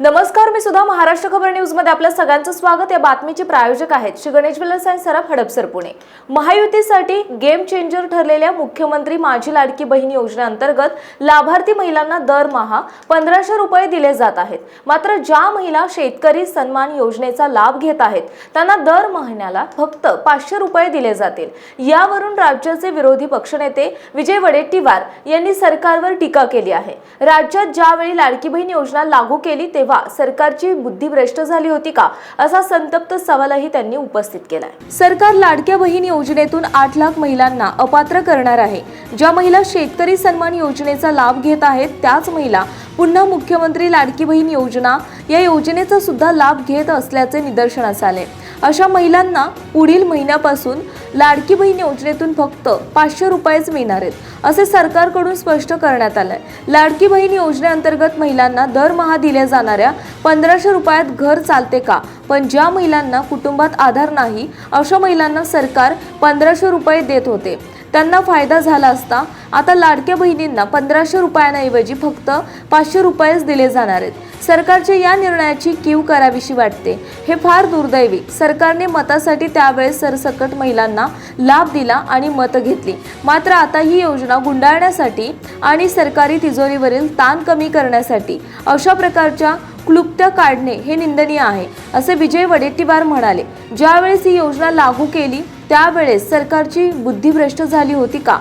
नमस्कार मी सुद्धा महाराष्ट्र खबर न्यूजमध्ये आपल्या सगळ्यांचं स्वागत. या बातमीचे प्रायोजक आहेत श्री गणेश विलास आणि सराफ हडपसर पुणे. महायुतीसाठी गेम चेंजर ठरलेल्या मुख्यमंत्री माझी लाडकी बहीण योजनेअंतर्गत लाभार्थी महिलांना दरमहा पंधराशे रुपये दिले जात आहेत. मात्र ज्या महिला शेतकरी सन्मान योजनेचा लाभ घेत आहेत त्यांना दर महिन्याला फक्त पाचशे रुपये दिले जातील. यावरून राज्याचे विरोधी पक्षनेते विजय वडेट्टीवार यांनी सरकारवर टीका केली आहे. राज्यात ज्यावेळी लाडकी बहीण योजना लागू केली तेव्हा सरकारची बुद्धिभ्रष्ट झाली होती का? असा संतप्त सवालही त्यांनी उपस्थित केलाय. सरकार लाडक्या बहीण योजनेतून आठ लाख महिलांना अपात्र करणार आहे. ज्या महिला शेतकरी सन्मान योजनेचा लाभ घेत आहेत त्याच महिला पुन्हा मुख्यमंत्री लाडकी बहीण योजना या योजनेचा सुद्धा लाभ घेत असल्याचे निदर्शनास आले. अशा महिलांना पुढील महिन्यापासून लाडकी बहीण योजनेतून फक्त पाचशे रुपयेच मिळणार आहेत असे सरकारकडून स्पष्ट करण्यात आलंय. लाडकी बहीण योजनेअंतर्गत महिलांना दरमहा दिल्या जाणाऱ्या पंधराशे रुपयात घर चालते का? पण ज्या महिलांना कुटुंबात आधार नाही अशा महिलांना सरकार पंधराशे रुपये देत होते. त्यांना फायदा झाला असता आता लाडक्या बहिणींना पंधराशे रुपयांऐवजी फक्त पाचशे रुपयेच दिले जाणार आहेत. सरकारच्या या निर्णयाची कीव करावीशी वाटते. हे फार दुर्दैवी. सरकारने मतासाठी त्यावेळेस सरसकट महिलांना लाभ दिला आणि मतं घेतली. मात्र आता ही योजना गुंडाळण्यासाठी आणि सरकारी तिजोरीवरील ताण कमी करण्यासाठी अशा प्रकारच्या क्लुप्त काढणे हे निंदनीय आहे असे विजय वडेट्टीवार म्हणाले. ज्यावेळेस ही योजना लागू केली त्यावेळेस सरकारची बुद्धिभ्रष्ट झाली होती का?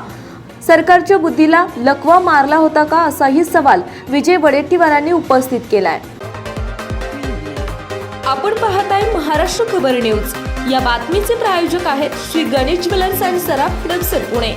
सरकारच्या बुद्धीला लकवा मारला होता का असाही सवाल विजय वडेट्टीवारांनी उपस्थित केलाय. आपण पाहत आहे महाराष्ट्र खबर न्यूज. या बातमीचे प्रायोजक आहेत श्री गणेश ज्वेलर्स अँड सराफ हडपसर पुणे.